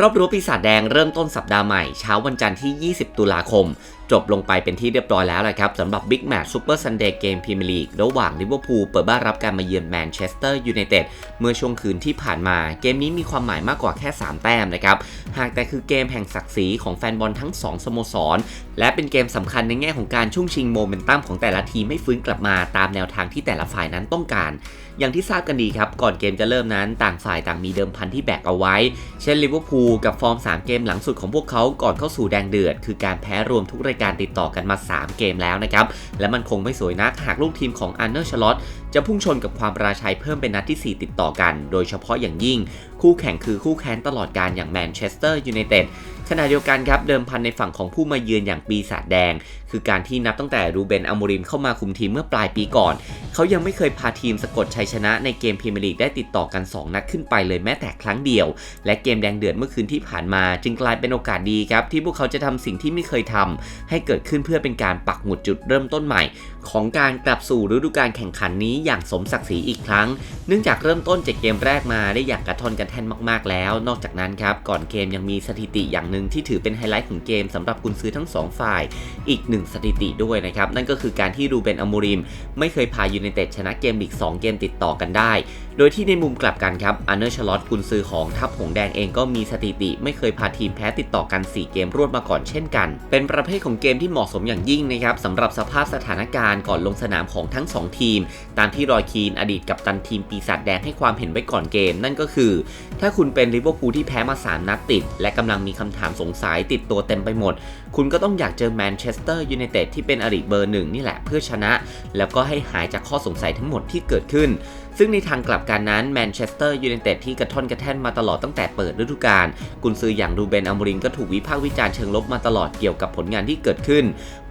รอบรั้ปีศาจแดงเริ่มต้นสัปดาห์ใหม่เช้าวันจันทร์ที่ 20 ตุลาคม จบลงไปเป็นที่เรียบร้อยแล้วแหละครับสำหรับบิ๊กแมตช์ซูเปอร์ซันเดย์เกมพรีเมียร์ลีกระหว่างลิเวอร์พูลเปิดบ้านรับการมาเยือนแมนเชสเตอร์ยูไนเต็ดเมื่อช่วงคืนที่ผ่านมาเกมนี้มีความหมายมากกว่าแค่ 3 แต้มนะครับ หากแต่คือเกมแห่งศักดิ์ศรีของแฟนบอลทั้ง 2 สโมสร และเป็นเกมสำคัญในแง่ของการชุ่งชิงโมเมนตัมของแต่ละทีมไม่ฟื้นกลับมาตามแนวทางที่แต่ละฝ่ายนั้นต้องการอย่างที่ทราบกันดีครับก่อนเกมจะเริ่มนั้นต่างฝ่ายต่างมีเดิมพันที่แบกเอาไว้ เช่นลิเวอร์พูลกับฟอร์ม 3 เกมหลังสุดของพวกเขาก่อนเข้าสู่แดงเดือด คือการแพ้รวมทุกรายการติดต่อกันมา 3 เกมแล้วนะครับ และมันคงไม่สวยนักหากลูกทีมของอันเนอร์ชลอตจะพุ่งชนกับความราชัยเพิ่มเป็นนัดที่ 4 ติดต่อกัน โดยเฉพาะอย่างยิ่ง คู่แข่งคือคู่แค้นตลอดการอย่างแมนเชสเตอร์ยูไนเต็ดขณะเดียวกันครับเดิมพันในฝั่งของผู้มาเยือนอย่างปีศาจแดง คือการที่นับตั้งแต่รูเบนอโมริมเข้ามาคุมทีมเมื่อปลายปีก่อน เขายังไม่เคยพาทีมสะกดชัยชนะในเกมพรีเมียร์ลีกได้ติดต่อกัน 2 นัดขึ้นไปเลยแม้แต่ครั้งเดียว และเกมแดงเดือดเมื่อคืนที่ผ่านมา จึงกลายเป็นโอกาสดีครับ ที่พวกเขาจะทำสิ่งที่ไม่เคยทำให้เกิดขึ้นเพื่อเป็นการปักหมุดจุดเริ่มต้นใหม่ ของการกลับสู่ฤดูกาลแข่งขันนี้อย่างสมศักดิ์ศรีอีกครั้ง เนื่องจากเริ่มต้นจากเกมแรกมาได้อย่างกระทอนกันแทนมากๆแล้ว นอกจากนั้นครับก่อนเกมยังมีสถิติอย่างหนึ่งที่ถือเป็นไฮไลท์ของเกมสำหรับกุนซื้อทั้งสองฝ่าย อีกหนึ่งสถิติด้วยนะครับ นั่นก็คือการที่รูเบนอโมริม ไม่เคยพายูไนเต็ดชนะเกมลีก2 เกมติดต่อกันได้โดยที่ในมุมกลับกันครับอันเนอร์ชลอตกุนซือของทัพหงแดงเองก็มีสถิติ ไม่เคยพาทีมแพ้ติดต่อกัน 4 เกมรวดมาก่อนเช่นกัน เป็นประเภทของเกมที่เหมาะสมอย่างยิ่งนะครับสำหรับสภาพสถานการณ์ก่อนลงสนามของทั้ง 2 ทีม ตามที่รอยคีนอดีตกับตันทีมปีศาจแดงให้ความเห็นไว้ก่อนเกม นั่นก็คือ ถ้าคุณเป็นลิเวอร์พูลที่แพ้มา 3 นัดติด และกำลังมีคำถามสงสัยติดตัวเต็มไปหมด คุณก็ต้องอยากเจอแมนเชสเตอร์ยูไนเต็ดที่เป็นอริเบอร์หนึ่งนี่แหละเพื่อชนะ แล้วก็ให้หายจากข้อสงสัยทั้งหมดที่เกิดขึ้นซึ่งในทางกลับกันนั้นแมนเชสเตอร์ยูไนเต็ดที่กระท่อนกระแท่นมาตลอดตั้งแต่เปิดฤดูกาลกุนซืออย่างรูเบนอมรินก็ถูกวิพากษ์วิจารณ์เชิงลบมาตลอดเกี่ยวกับผลงานที่เกิดขึ้น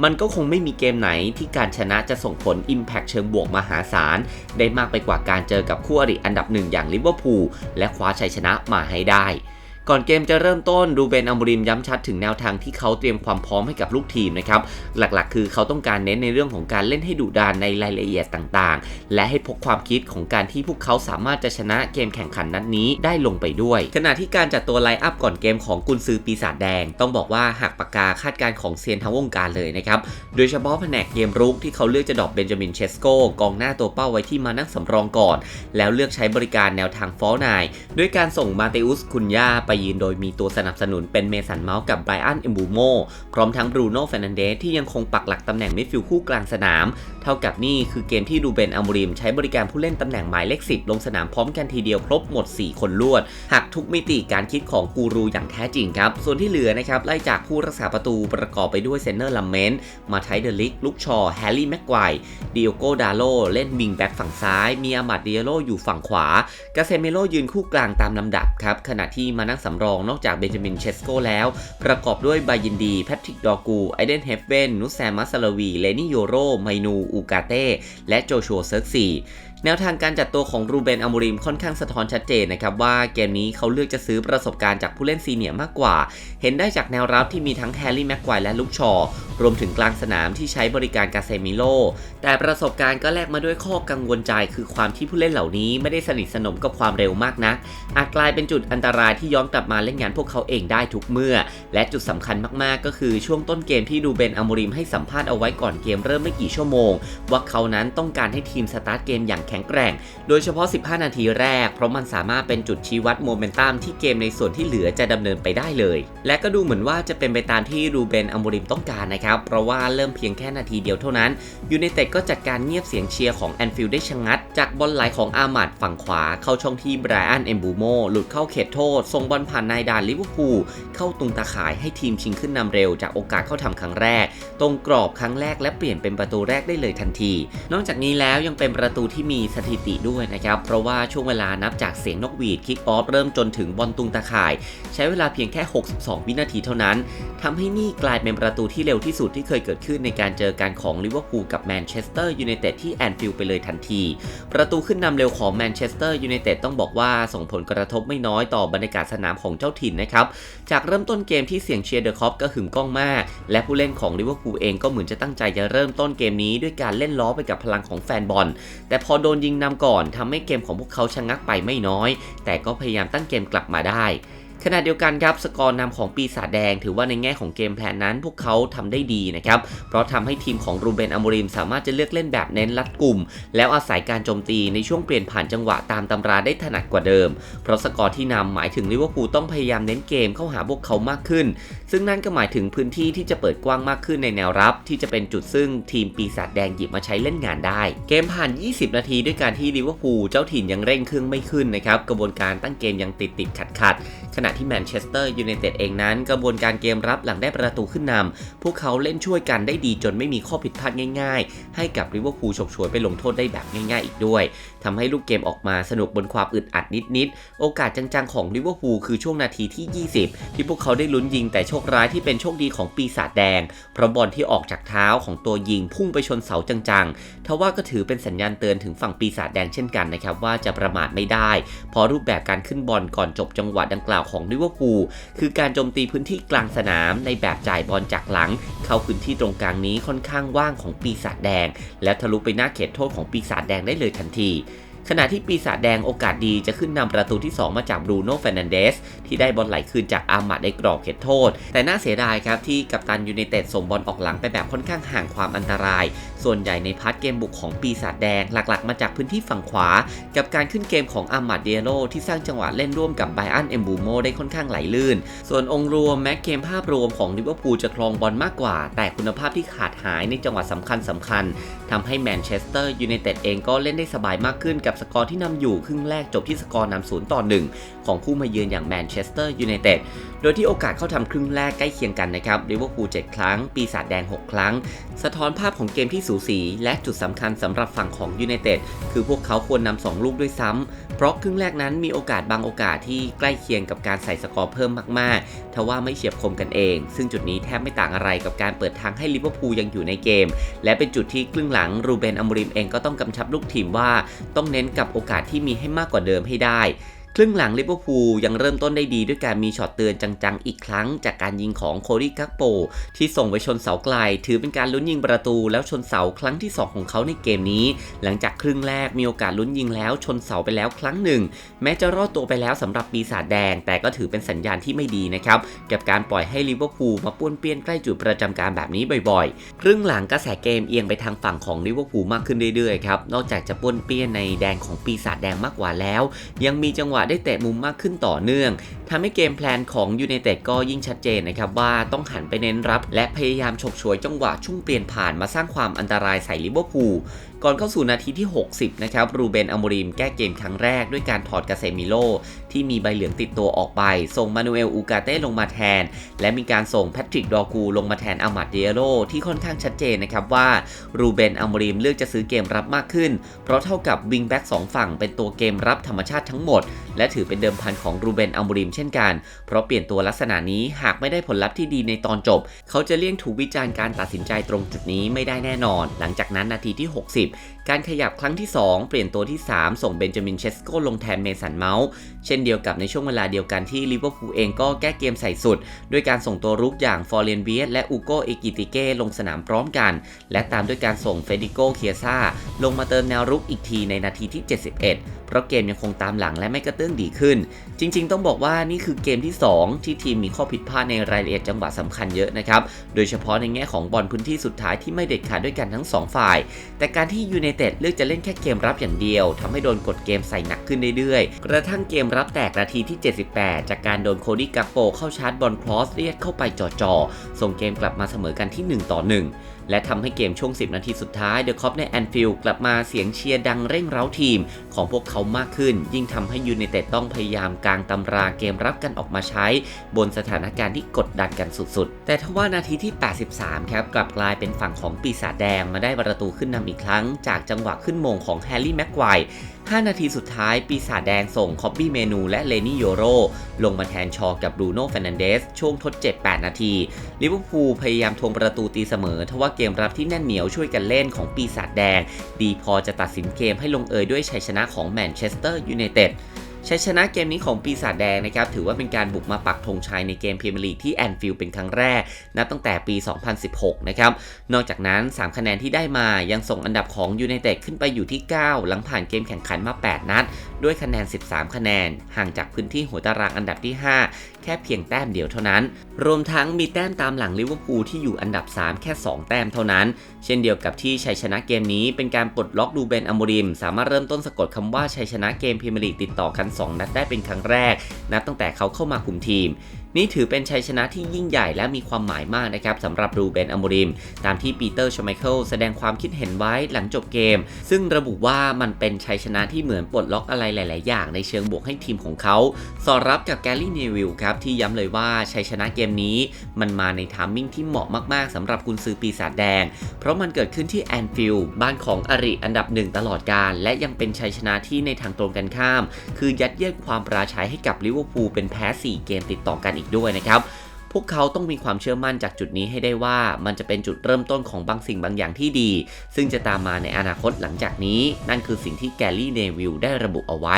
มันก็คงไม่มีเกมไหนที่การชนะจะส่งผล Impact เชิงบวกมหาศาล ได้มากไปกว่าการเจอกับคู่อริอันดับหนึ่งอย่างลิเวอร์พูลและคว้าชัยชนะมาให้ได้ ก่อนเกมจะเริ่มต้นรูเบนอัมบริมย้ำชัดถึงแนวทางที่เขาเตรียมความพร้อมให้กับลูกทีมนะครับ หลักๆ คือเขาต้องการเน้นในเรื่องของการเล่นให้ดุดันในรายละเอียดต่างๆ และให้พกความคิดของการที่พวกเขาสามารถจะชนะเกมแข่งขันนัดนี้ได้ลงไปด้วย ขณะที่การจัดตัวไลน์อัพก่อนเกมของกุนซือปีศาจแดง ต้องบอกว่าหักปากกาคาดการของเซียนทั้งวงการเลยนะครับ โดยเฉพาะแผนกเกมรุกที่เขาเลือกจะดรอปเบนจามินเชสโกกองหน้าตัวเป้าไว้ที่มานั่งสำรองก่อน แล้วเลือกใช้บริการแนวทางฟอลนายด้วยการส่งมาเตอุสคุนยาไปยืนโดยมีตัวสนับสนุนเป็นเมสันเมาส์กับไบรอันเอมบูโมพร้อมทั้งบรูโน่เฟนันเดสที่ยังคงปักหลักตำแหน่งมิดฟิลด์คู่กลางสนาม เท่ากับนี่คือเกมที่ดูเบนอัมริมใช้บริการผู้เล่นตำแหน่งหมายเลข 10 ลงสนามพร้อมกันทีเดียวครบหมด 4 คนลวดหักทุกมิติการคิดของกูรูอย่างแท้จริงครับ ส่วนที่เหลือนะครับไล่จากผู้รักษาประตูประกอบไปด้วยเซนเนอร์ลัมเมนต์มาไทเดลิกลุกชอแฮร์รี่แม็กไกวดิโอโกดาโลเล่นวิงแบ็กฝั่งซ้าย มีอามัดเดียโลอยู่ฝั่งขวา กาเซเมโลยืนคู่กลางตามลำดับครับขณะที่มานั่งสำรองนอกจากเบนจามินเชสโกแล้ว ประกอบด้วยบายินดี แพทริกดอกู ไอเดนเฮฟเวนนุสแซมัสลาวี เลนี่โยโรไมนู อูกาเต้ และโจชัวเซิร์กซี แนวทางการจัดตัวของรูเบนอมูริมค่อนข้างสะท้อนชัดเจนนะครับว่าเกมนี้เขาเลือกจะซื้อประสบการณ์จากผู้เล่นซีเนียร์มากกว่า เห็นได้จากแนวรับที่มีทั้งแฮร์รี่แม็กไกวและลุกชอ รวมถึงกลางสนามที่ใช้บริการกาเซมิโล แต่ประสบการณ์ก็แลกมาด้วยข้อกังวลใจคือความที่ผู้เล่นเหล่านี้ไม่ได้สนิทสนมกับความเร็วมากนัก อาจกลายเป็นจุดอันตรายที่ย้อนกลับมาเล่นงานพวกเขาเองได้ทุกเมื่อ และจุดสำคัญมากๆ ก็คือช่วงต้นเกมที่ดูเบนอมูริมให้สัมภาษณ์เอาไว้ก่อนเกมเริ่มไม่กี่ชั่วโมง ว่าเขานั้นต้องการให้ทีมสตาร์ทเกมอย่างแข็งแกร่ง โดยเฉพาะ 15 นาทีแรก เพราะมันสามารถเป็นจุดชี้วัดโมเมนตัมที่เกมในส่วนที่เหลือจะดำเนินไปได้เลย และก็ดูเหมือนว่าจะเป็นไปตามที่รูเบนอมูริมต้องการนะครับ เพราะว่าเริ่มเพียงแค่นาทีเดียวเท่านั้นยูไนเต็ดก็จัดการเงียบเสียงเชียร์ของแอนฟิลด์ได้ชะงัด จากบอลไหลของอามัดฝั่งขวาเข้าช่องที่ไบรอันเอมบูโมหลุดเข้าเขตโทษส่งบอลผ่านนายดานลิเวอร์พูลเข้าตุงตาข่ายให้ทีมชิงขึ้นนำเร็วจากโอกาสเข้าทำครั้งแรก ตรงกรอบครั้งแรกและเปลี่ยนเป็นประตูแรกได้เลยทันที นอกจากนี้แล้วยังเป็นประตูที่มีสถิติด้วยนะครับ เพราะว่าช่วงเวลานับจากเสียงนกหวีดคิกออฟเริ่มจนถึงบอลตุงตาข่าย ใช้เวลาเพียงแค่ 62 วินาทีเท่านั้นทำให้นี่กลายเป็นประตูที่เร็วที่สุดที่เคยเกิดขึ้นในการเจอกันของลิเวอร์พูลกับแมนเชสเตอร์ยูไนเต็ดที่แอนฟิลด์ไปเลยทันที ประตูขึ้นนำเร็วของแมนเชสเตอร์ยูไนเต็ดต้องบอกว่าส่งผลกระทบไม่น้อยต่อบรรยากาศสนามของเจ้าถิ่นนะครับ จากเริ่มต้นเกมที่เสียงเชียร์เดอะคอปก็หึมก้องมาก และผู้เล่นของลิเวอร์พูลเองก็เหมือนจะตั้งใจจะเริ่มต้นเกมนี้ด้วยการเล่นล้อไปกับพลังของแฟนบอล แต่พอโดนนยิงนำก่อนทำให้เกมของพวกเขาชะงักไปไม่น้อย แต่ก็พยายามตั้งเกมกลับมาได้ ขณะเดียวกันครับสกอร์นำของปีศาจแดง ถือว่าในแง่ของเกมแพลนนั้น พวกเขาทำได้ดีนะครับ เพราะทำให้ทีมของรูเบนอโมริมสามารถจะเลือกเล่นแบบเน้นรัดกลุ่ม แล้วอาศัยการโจมตีในช่วงเปลี่ยนผ่านจังหวะตามตำราได้ถนัดกว่าเดิม เพราะสกอร์ที่นำหมายถึงลิเวอร์พูลต้องพยายามเน้นเกมเข้าหาพวกเขามากขึ้น ซึ่งนั่นก็หมายถึงพื้นที่ที่จะเปิดกว้างมากขึ้นในแนวรับ ที่จะเป็นจุดซึ่งทีมปีศาจแดงหยิบมาใช้เล่นงานได้ เกมผ่าน 20 นาทีด้วยการที่ลิเวอร์พูลเจ้าถิ่นยังเร่งเครื่องไม่ขึ้นนะครับกระบวนการตั้งเกมยังติดติดขัดขัดขณะที่แมนเชสเตอร์ยูไนเต็ดเองนั้น กระบวนการเกมรับหลังได้ประตูขึ้นนำพวกเขาเล่นช่วยกันได้ดีจนไม่มีข้อผิดพลาดง่ายๆ ให้กับลิเวอร์พูลฉกฉวยไปลงโทษได้แบบง่ายๆอีกด้วยทำให้ลูกเกมออกมาสนุกบนความอึดอัดนิดๆ โอกาสจังๆของลิเวอร์พูลคือช่วงนาทีที่ 20 ที่พวกเขาได้ลุ้นยิงแต่โชคร้ายที่เป็นโชคดีของปีศาจแดงเพราะบอลที่ออกจากเท้าของตัวยิงพุ่งไปชนเสาจังๆทว่าก็ถือเป็นสัญญาณเตือนถึงฝั่งปีศาจแดงเช่นกันนะครับว่าจะประมาทไม่ได้ เพราะรูปแบบการขึ้นบอลก่อนจบจังหวะดังกล่าวของลิเวอร์พูลคือการโจมตีพื้นที่กลางสนามในแบบจ่ายบอลจากหลัง เข้าพื้นที่ตรงกลางนี้ค่อนข้างว่างของปีศาจแดง และทะลุไปหน้าเขตโทษของปีศาจแดงได้เลยทันที ขณะที่ปีศาจแดงโอกาสดีจะขึ้นนำประตูที่ 2 มาจากบรูโน่เฟรนันเดสที่ได้บอลไหลคืนจากอามัดในกรอบเขตโทษ แต่น่าเสียดายครับที่กัปตันยูไนเต็ดส่งบอลออกหลังไปแบบค่อนข้างห่างความอันตราย ส่วนใหญ่ในพาร์ทเกมบุกของปีศาจแดงหลักๆ มาจากพื้นที่ฝั่งขวา กับการขึ้นเกมของอามัดเดียโรที่สร้างจังหวะเล่นร่วมกับไบอันเอมบูโมได้ค่อนข้างไหลลื่น ส่วนองค์รวมแม้เกมภาพรวมของลิเวอร์พูลจะครองบอลมากกว่า แต่คุณภาพที่ขาดหายในจังหวะสำคัญสคัญๆทำให้แมนเชสเตอร์ยูไนเต็ดเองก็เล่นได้สบายมากขึ้นกับสกอร์ที่นำอยู่ครึ่งแรกจบที่สกอร์นำศูนย์ต่อหนึ่งของผู้มาเยือนอย่างแมนเชสเตอร์ยูไนเต็ด โดยที่โอกาสเข้าทำครึ่งแรกใกล้เคียงกันนะครับลิเวอร์พูล7ครั้ง ปีศาจแดง 6 ครั้ง สะท้อนภาพของเกมที่สูสี และจุดสำคัญสำหรับฝั่งของยูไนเต็ดคือพวกเขาควรนำ2ลูกด้วยซ้ำเพราะครึ่งแรกนั้นมีโอกาสบางโอกาสที่ใกล้เคียงกับการใส่สกอร์เพิ่มมากๆทว่าไม่เฉียบคมกันเอง ซึ่งจุดนี้แทบไม่ต่างอะไรกับการเปิดทางให้ลิเวอร์พูลยังอยู่ในเกม และเป็นจุดที่ครึ่งหลังรูเบนอมริมเองก็ต้องกำชับลูกทีมว่า ต้องเน้นกับโอกาสที่มีให้มากกว่าเดิมให้ได้ ครึ่งหลังลิเวอร์พูลยังเริ่มต้นได้ดีด้วยการมีช็อตเตือนจังๆ อีกครั้ง จากการยิงของโคดี้กักโป ที่ส่งไปชนเสาไกล ถือเป็นการลุ้นยิงประตูแล้วชนเสาครั้งที่ 2 ของเขาในเกมนี้ หลังจากครึ่งแรกมีโอกาสลุ้นยิงแล้วชนเสาไปแล้วครั้งหนึ่ง แม้จะรอดตัวไปแล้วสำหรับปีศาจแดง แต่ก็ถือเป็นสัญญาณที่ไม่ดีนะครับกับการปล่อยให้ลิเวอร์พูลมาป้วนเปี้ยนใกล้จุดประจำการแบบนี้บ่อยๆ ครึ่งหลังกระแสเกมเอียงไปทางฝั่งของลิเวอร์พูลมากขึ้นเรื่อยๆครับนอกจากจะป้วนเปี้ยนในแดนของปีศาจแดงมากกว่าแล้ว ยังมีจังหวะได้เตะมุมมากขึ้นต่อเนื่องทำให้เกมแพลนของยูไนเต็ดก็ยิ่งชัดเจนนะครับว่าต้องหันไปเน้นรับ และพยายามฉกฉวยจังหวะช่วงเปลี่ยนผ่านมาสร้างความอันตรายใส่ลิเวอร์พูล ก่อนเข้าสู่นาทีที่ 60 นะครับ รูเบนอโมริมแก้เกมครั้งแรกด้วยการถอดกาเซมิโล ที่มีใบเหลืองติดตัวออกไป ส่งมานูเอลอูกาเต้ลงมาแทน และมีการส่งแพทริกดอกูลงมาแทนอามัดเดียโรที่ค่อนข้างชัดเจนนะครับว่ารูเบนอโมริมเลือกจะซื้อเกมรับมากขึ้น เพราะเท่ากับวิงแบ็กสองฝั่งเป็นตัวเกมรับธรรมชาติทั้งหมด และถือเป็นเดิมพันของรูเบนอโมริมเช่นกัน เพราะเปลี่ยนตัวลักษณะนี้หากไม่ได้ผลลัพธ์ที่ดีในตอนจบ เขาจะเลี่ยงถูกวิจารณ์การตัดสินใจตรงจุดนี้ไม่ได้แน่นอน หลังจากนั้นนาทีที่ 60การขยับครั้งที่ 2 เปลี่ยนตัวที่ 3 ส่งเบนจามินเชสโกลงแทนเมสันเมาส์เช่นเดียวกับในช่วงเวลาเดียวกันที่ลิเวอร์พูลเองก็แก้เกมใส่สุด ด้วยการส่งตัวรุกอย่างฟอร์เรนเบียสและอูโกเอกิติเก้ลงสนามพร้อมกัน และตามด้วยการส่งเฟดิโกเคียซาลงมาเติมแนวรุกอีกทีในนาทีที่ 71 เพราะเกมยังคงตามหลังและไม่กระเตื้องดีขึ้น จริง ๆ ต้องบอกว่านี่คือเกมที่ 2 ที่ทีมมีข้อผิดพลาดในรายละเอียดจังหวะสำคัญเยอะนะครับโดยเฉพาะในแง่ของบอลพื้นที่สุดท้ายที่ไม่เด็ดขาดด้วยกันทั้ง 2 ฝ่าย แต่การที่ยูไนเต็ดเลือกจะเล่นแค่เกมรับอย่างเดียวทำให้โดนกดเกมใส่หนักขึ้นเรื่อยๆ กระทั่งเกมรับแตกนาทีที่ 78 จากการโดนโคดี้กัปโปเข้าชาร์จบอลครอสเรียกเข้าไปจ่อๆส่งเกมกลับมาเสมอกันที่ 1 ต่อ 1 และทำให้เกมช่วง 10 นาทีสุดท้ายเดอะคอปในแอนฟิลด์กลับมาเสียงเชียร์ดังเร่งเร้าทีม ของพวกเขามากขึ้น ยิ่งทำให้ยูไนเต็ดต้องพยายามกางตำราเกมรับกันออกมาใช้ บนสถานการณ์ที่กดดันกันสุดๆ แต่ทว่านาทีที่ 83 ครับกลับกลายเป็นฝั่งของปีศาจแดงมาได้ประตูขึ้นนำอีกครั้ง จากจังหวะขึ้นมงของแฮร์รี่แม็กไกวร์ 5 นาทีสุดท้ายปีศาจแดงส่งคอบบี้เมนูและเลนี่โยโรลงมาแทนชอกับบรูโน่เฟรนันเดสช่วงทดเจ็บ 8 นาทีลิเวอร์พูลพยายามทวงประตูตีเสมอทว่าเกมรับที่แน่นเหนียวช่วยกันเล่นของปีศาจแดง ดีพอจะตัดสินเกมให้ลงเอยด้วยชัยชนะของแมนเชสเตอร์ยูไนเต็ด ชัยชนะเกมนี้ของปีศาจแดงนะครับถือว่าเป็นการบุกมาปักธงชัยในเกมพรีเมียร์ลีกที่แอนฟิลด์เป็นครั้งแรก นับตั้งแต่ปี 2016 นะครับนอกจากนั้น 3 คะแนนที่ได้มายังส่งอันดับของยูไนเต็ดขึ้นไปอยู่ที่ 9 หลังผ่านเกมแข่งขันมา 8 นัด ด้วยคะแนน 13 คะแนน ห่างจากพื้นที่หัวตารางอันดับที่ 5 แค่เพียงแต้มเดียวเท่านั้น รวมทั้งมีแต้มตามหลังลิเวอร์พูลที่อยู่อันดับ 3 แค่ 2 แต้มเท่านั้น เช่นเดียวกับที่ชัยชนะเกมนี้เป็นการปลดล็อกดูเบนอโมริม สามารถเริ่มต้นสะกดคำว่าชัยชนะเกมพรีเมียร์ลีกติดต่อกัน 2 นัดได้เป็นครั้งแรก นับตั้งแต่เขาเข้ามาคุมทีม นี่ถือเป็นชัยชนะที่ยิ่งใหญ่และมีความหมายมากนะครับสำหรับรูเบนอโมริม ตามที่ปีเตอร์ชไมเคิลแสดงความคิดเห็นไว้หลังจบเกม ซึ่งระบุว่ามันเป็นชัยชนะที่เหมือนปลดล็อกอะไรหลาย ๆ อย่างในเชิงบวกให้ทีมของเขา สอดรับกับแกลลี่เนวิลครับที่ย้ำเลยว่าชัยชนะเกมนี้ มันมาในทามมิ่งที่เหมาะมาก ๆสำหรับกุนซือปีศาจแดง เพราะมันเกิดขึ้นที่แอนฟิลด์บ้านของอริอันดับหนึ่งตลอดการและยังเป็นชัยชนะที่ในทางตรงกันข้าม คือยัดเยียดความปราชัยให้กับลิเวอร์พูลเป็นแพ้ 4 เกมติดต่อกันอีกด้วยนะครับพวกเขาต้องมีความเชื่อมั่นจากจุดนี้ให้ได้ว่ามันจะเป็นจุดเริ่มต้นของบางสิ่งบางอย่างที่ดี ซึ่งจะตามมาในอนาคตหลังจากนี้ นั่นคือสิ่งที่แกลลี่เนวิลได้ระบุเอาไว้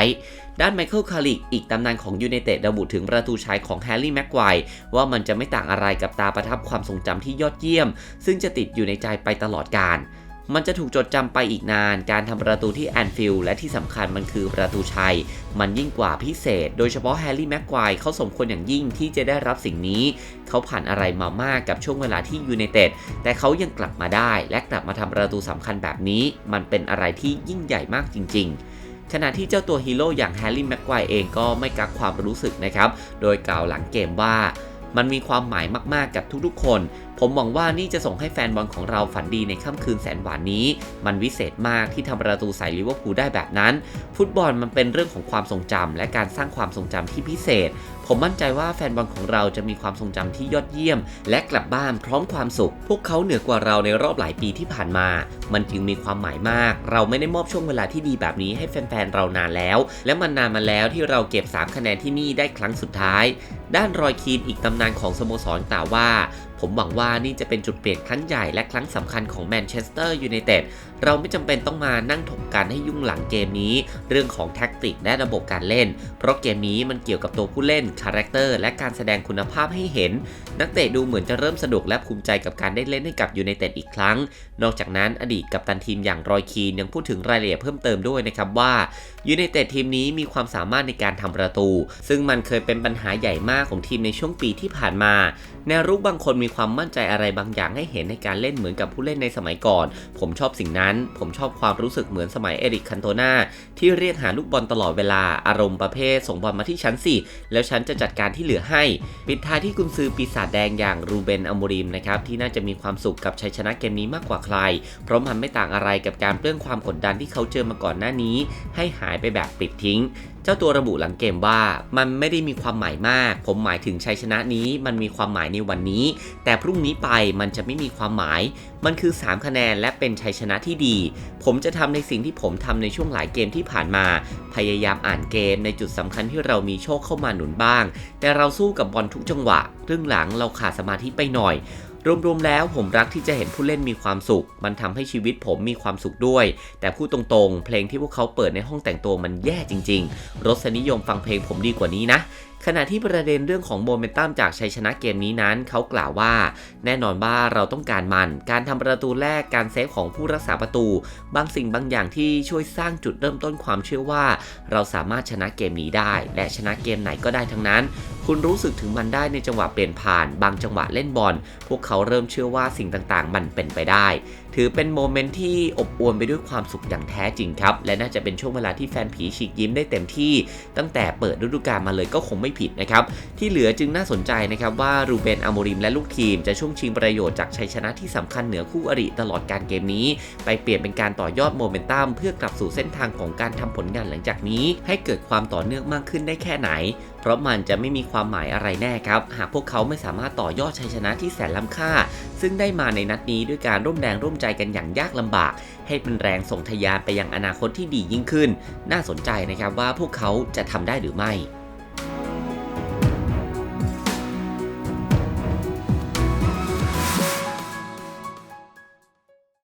ด้านไมเคิลคาริกอีกตำนานของยูไนเต็ดระบุถึงประตูชัยของแฮร์รี่แม็กไกวร์ว่ามันจะไม่ต่างอะไรกับตาประทับความทรงจำที่ยอดเยี่ยม ซึ่งจะติดอยู่ในใจไปตลอดกาล มันจะถูกจดจำไปอีกนาน การทำประตูที่แอนฟิลด์และที่สำคัญมันคือประตูชัย มันยิ่งกว่าพิเศษ โดยเฉพาะแฮร์รี่แม็กไกวร์เขาสมควรอย่างยิ่งที่จะได้รับสิ่งนี้ เขาผ่านอะไรมามากกับช่วงเวลาที่ยูไนเต็ด แต่เขายังกลับมาได้ และกลับมาทำประตูสำคัญแบบนี้ มันเป็นอะไรที่ยิ่งใหญ่มากจริง ๆขณะที่เจ้าตัวฮีโร่อย่างแฮร์รี่แม็กไกวร์เองก็ไม่กักความรู้สึกนะครับ โดยกล่าวหลังเกมว่า มันมีความหมายมากๆกับทุกๆคน ผมหวังว่านี่จะส่งให้แฟนบอลของเราฝันดีในค่ำคืนแสนหวานนี้ มันวิเศษมากที่ทำประตูใส่ลิเวอร์พูลได้แบบนั้น ฟุตบอลมันเป็นเรื่องของความทรงจำและการสร้างความทรงจำที่พิเศษ ผมมั่นใจว่าแฟนบอลของเราจะมีความทรงจำที่ยอดเยี่ยม และกลับบ้านพร้อมความสุข พวกเขาเหนือกว่าเราในรอบหลายปีที่ผ่านมา มันจึงมีความหมายมาก เราไม่ได้มอบช่วงเวลาที่ดีแบบนี้ให้แฟนๆเรานานแล้ว และมันนานมาแล้วที่เราเก็บ 3 คะแนนที่นี่ได้ครั้งสุดท้าย ด้านรอยคีนอีกตำนานของสโมสรกล่าวว่า ผมหวังว่านี่จะเป็นจุดเปลี่ยนครั้งใหญ่และครั้งสำคัญของแมนเชสเตอร์ยูไนเต็ดเราไม่จำเป็นต้องมานั่งถกกันให้ยุ่งหลังเกมนี้ เรื่องของแท็กติกและระบบการเล่น เพราะเกมนี้มันเกี่ยวกับตัวผู้เล่นคาแรคเตอร์และการแสดงคุณภาพให้เห็น นักเตะดูเหมือนจะเริ่มสนุกและภูมิใจกับการได้เล่นให้กับยูไนเต็ดอีกครั้ง นอกจากนั้นอดีตกัปตันทีมอย่างรอยคีนยังพูดถึงรายละเอียดเพิ่มเติมด้วยนะครับว่ายูไนเต็ดทีมนี้มีความสามารถในการทำประตู ซึ่งมันเคยเป็นปัญหาใหญ่มากของทีมในช่วงปีที่ผ่านมาแนวรุกบางคนมีความมั่นใจอะไรบางอย่างให้เห็นในการเล่นเหมือนกับผู้เล่นในสมัยก่อน ผมชอบสิ่งนั้น ผมชอบความรู้สึกเหมือนสมัยเอริกคันโตนาที่เรียกหาลูกบอลตลอดเวลาอารมณ์ประเภทส่งบอลมาที่ชั้นสิแล้วฉันจะจัดการที่เหลือให้ ปิดท้ายที่กุนซือปีศาจแดงอย่างรูเบนอโมริมนะครับที่น่าจะมีความสุขกับชัยชนะเกมนี้มากกว่าใคร เพราะมันไม่ต่างอะไรกับการเปลื้องความกดดันที่เขาเจอมาก่อนหน้านี้ ให้หายไปแบบปลิดทิ้ง เจ้าตัวระบุหลังเกมว่า มันไม่ได้มีความหมายมาก ผมหมายถึงชัยชนะนี้มันมีความหมายในวันนี้ แต่พรุ่งนี้ไปมันจะไม่มีความหมาย มันคือ 3 คะแนนและเป็นชัยชนะที่ดี ผมจะทำในสิ่งที่ผมทำในช่วงหลายเกมที่ผ่านมา พยายามอ่านเกมในจุดสำคัญที่เรามีโชคเข้ามาหนุนบ้าง แต่เราสู้กับบอลทุกจังหวะครึ่งหลังเราขาดสมาธิไปหน่อย รวมๆแล้วผมรักที่จะเห็นผู้เล่นมีความสุข มันทำให้ชีวิตผมมีความสุขด้วย แต่พูดตรงๆ เพลงที่พวกเขาเปิดในห้องแต่งตัวมันแย่จริง ๆ รสนิยมฟังเพลงผมดีกว่านี้นะขณะที่ประเด็นเรื่องของโมเมนตัมจากชัยชนะเกมนี้นั้น เขากล่าวว่า แน่นอนว่าเราต้องการมัน การทำประตูแรกการเซฟของผู้รักษาประตู บางสิ่งบางอย่างที่ช่วยสร้างจุดเริ่มต้นความเชื่อว่า เราสามารถชนะเกมนี้ได้ และชนะเกมไหนก็ได้ทั้งนั้น คุณรู้สึกถึงมันได้ในจังหวะเปลี่ยนผ่าน บางจังหวะเล่นบอล พวกเขาเริ่มเชื่อว่าสิ่งต่างๆ มันเป็นไปได้ ถือเป็นโมเมนต์ที่อบอวลไปด้วยความสุขอย่างแท้จริงครับ และน่าจะเป็นช่วงเวลาที่แฟนผีฉีกยิ้มได้เต็มที่ ตั้งแต่เปิดฤดูกาลมาเลยก็คงไม่ผิดนะครับ ที่เหลือจึงน่าสนใจนะครับว่ารูเบนอโมริมและลูกทีมจะช่วงชิงประโยชน์จากชัยชนะที่สำคัญเหนือคู่อริตลอดการเกมนี้ ไปเปลี่ยนเป็นการต่อยอดโมเมนตัมเพื่อกลับสู่เส้นทางของการทำผลงานหลังจากนี้ ให้เกิดความต่อเนื่องมากขึ้นได้แค่ไหน เพราะมันจะไม่มีความหมายอะไรแน่ครับ หากพวกเขาไม่สามารถต่อยอดชัยชนะที่แสนล้ำค่า ซึ่งได้มาในนัดนี้ด้วยการร่วมแรงร่วมใจกันอย่างยากลำบาก ให้เป็นแรงส่งทยานไปยังอนาคตที่ดียิ่งขึ้น น่าสนใจนะครับว่าพวกเขาจะทำได้หรือไม่